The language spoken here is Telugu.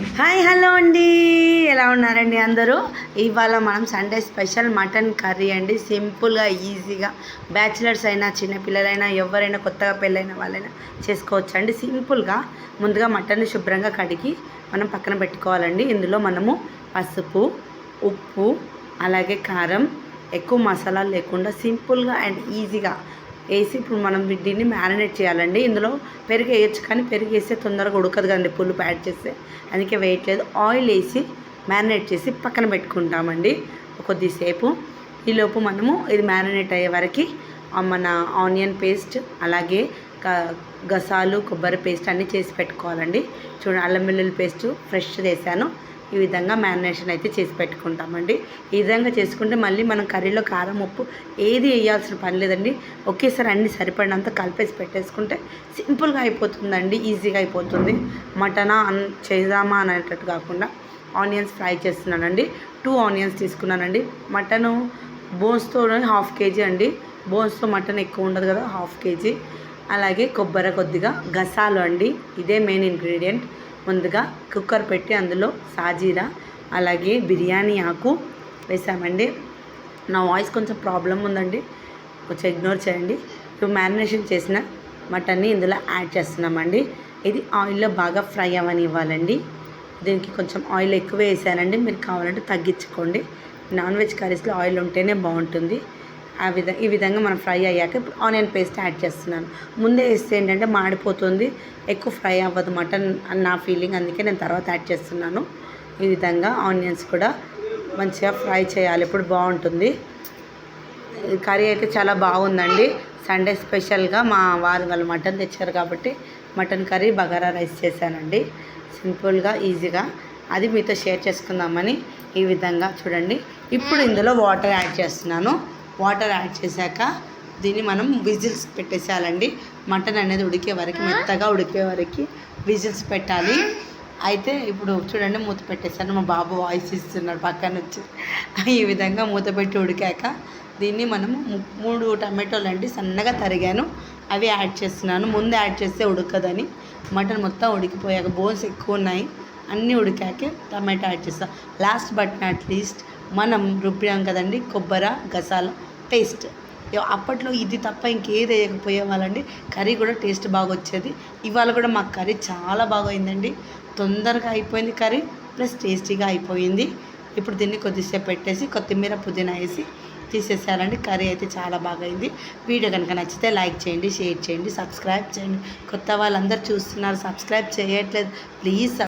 హాయ్ హలో అండి. ఎలా ఉన్నారండి అందరూ? ఇవాళ మనం సండే స్పెషల్ మటన్ కర్రీ అండి. సింపుల్గా ఈజీగా. బ్యాచిలర్స్ అయినా చిన్నపిల్లలైనా ఎవరైనా కొత్తగా పెళ్ళైన వాళ్ళైనా చేసుకోవచ్చు అండి సింపుల్గా ముందుగా మటన్ శుభ్రంగా కడిగి మనం పక్కన పెట్టుకోవాలండి. ఇందులో మనము పసుపు ఉప్పు అలాగే కారం ఎక్కువ మసాలాలు లేకుండా సింపుల్గా అండ్ ఈజీగా వేసి ఇప్పుడు మనం దీన్ని మ్యారినేట్ చేయాలండి. ఇందులో పెరుగు వేయచ్చు కానీ పెరుగు వేస్తే తొందరగా ఉడకదు కదండి. పులుపు యాడ్ చేస్తే అందుకే వేయట్లేదు ఆయిల్ వేసి మ్యారినేట్ చేసి పక్కన పెట్టుకుంటామండి కొద్దిసేపు. ఈలోపు మనము ఇది మ్యారినేట్ అయ్యే వరకు మన ఆనియన్ పేస్ట్ అలాగే గసాలు కొబ్బరి పేస్ట్ అన్నీ చేసి పెట్టుకోవాలండి. చూడండి అల్లం వెల్లుల్లి పేస్ట్ ఫ్రెష్ చేశాను ఈ విధంగా మ్యారినేషన్ అయితే చేసి పెట్టుకుంటామండి. ఈ విధంగా చేసుకుంటే మళ్ళీ మనం కర్రీలో కారం ఉప్పు ఏది వేయాల్సిన పని లేదండి. ఒకేసారి అన్ని సరిపడినంత కలిపేసి పెట్టేసుకుంటే సింపుల్గా అయిపోతుందండి ఈజీగా అయిపోతుంది. మటనా అన్ చేద్దామా అనేటట్టు కాకుండా ఆనియన్స్ ఫ్రై చేస్తున్నానండి. టూ ఆనియన్స్ తీసుకున్నానండి. మటను బోన్స్తో హాఫ్ కేజీ అండి. బోన్స్తో మటన్ ఎక్కువ ఉండదు కదా హాఫ్ కేజీ. అలాగే కొబ్బరి కొద్దిగా గసాలు అండి. ఇదే మెయిన్ ఇంగ్రీడియంట్. ముందుగా కుక్కర్ పెట్టి అందులో సాజీరా అలాగే బిర్యానీ ఆకు వేసామండి. నా వాయిస్ కొంచెం ప్రాబ్లం ఉందండి. కొంచెం ఇగ్నోర్ చేయండి. ఇప్పుడు మ్యారినేషన్ చేసిన మటన్ని ఇందులో యాడ్ చేస్తున్నామండి. ఇది ఆయిల్లో బాగా ఫ్రై అవ్వని ఇవ్వాలండి దీనికి కొంచెం ఆయిల్ ఎక్కువ వేసానండి. మీరు కావాలంటే తగ్గించుకోండి. నాన్ వెజ్ కర్రీస్లో ఆయిల్ ఉంటేనే బాగుంటుంది. ఆ విధంగా ఈ విధంగా మనం ఫ్రై అయ్యాక ఇప్పుడు ఆనియన్ పేస్ట్ యాడ్ చేస్తున్నాను. ముందే వేస్తే ఏంటంటే మాడిపోతుంది. ఎక్కువ ఫ్రై అవ్వదు మటన్ అని నా ఫీలింగ్. అందుకే నేను తర్వాత యాడ్ చేస్తున్నాను. ఈ విధంగా ఆనియన్స్ కూడా మంచిగా ఫ్రై చేయాలి. ఇప్పుడు బాగుంటుంది. కర్రీ అయితే చాలా బాగుందండి. సండే స్పెషల్గా మా వారు వాళ్ళు మటన్ తెచ్చారు కాబట్టి మటన్ కర్రీ బగారా రైస్ చేశానండి. సింపుల్గా ఈజీగా. అది మీతో షేర్ చేసుకుందామని ఈ విధంగా చూడండి. ఇప్పుడు ఇందులో వాటర్ యాడ్ చేస్తున్నాను. వాటర్ యాడ్ చేశాక దీన్ని మనం విజిల్స్ పెట్టేసేయాలండి. మటన్ అనేది ఉడికే వరకు మెత్తగా ఉడికే వరకు విజిల్స్ పెట్టాలి. అయితే ఇప్పుడు చూడండి మూత పెట్టేశాను. మా బాబు వాయిస్ ఇస్తున్నాడు పక్కన వచ్చి ఈ విధంగా మూత పెట్టి ఉడికాక దీన్ని మనము మూడు టమాటోలు అండి సన్నగా తరిగాను. అవి యాడ్ చేస్తున్నాను. ముందు యాడ్ చేస్తే ఉడకదని. మటన్ మొత్తం ఉడికిపోయాక బోన్స్ ఎక్కువ ఉన్నాయి. అన్నీ ఉడికాకే టమాటా యాడ్ చేస్తాం. లాస్ట్ బట్ నాట్ లీస్ట్ మనం రుబ్బినాం కదండి కొబ్బరి గసాల. టేస్ట్. అప్పట్లో ఇది తప్ప ఇంకేది వేయకపోయే వాళ్ళండి కర్రీ కూడా టేస్ట్ బాగా వచ్చేది ఇవాళ కూడా మాకు కర్రీ చాలా బాగా అయిందండి తొందరగా అయిపోయింది కర్రీ ప్లస్ టేస్టీగా అయిపోయింది. ఇప్పుడు దీన్ని కొద్దిసేపు పెట్టేసి కొత్తిమీర పుదీనా వేసి తీసేసారండి. కర్రీ అయితే చాలా బాగా అయింది వీడియో కనుక నచ్చితే లైక్ చేయండి షేర్ చేయండి సబ్స్క్రైబ్ చేయండి. కొత్త వాళ్ళందరూ చూస్తున్నారు సబ్స్క్రైబ్ చేయట్లేదు. ప్లీజ్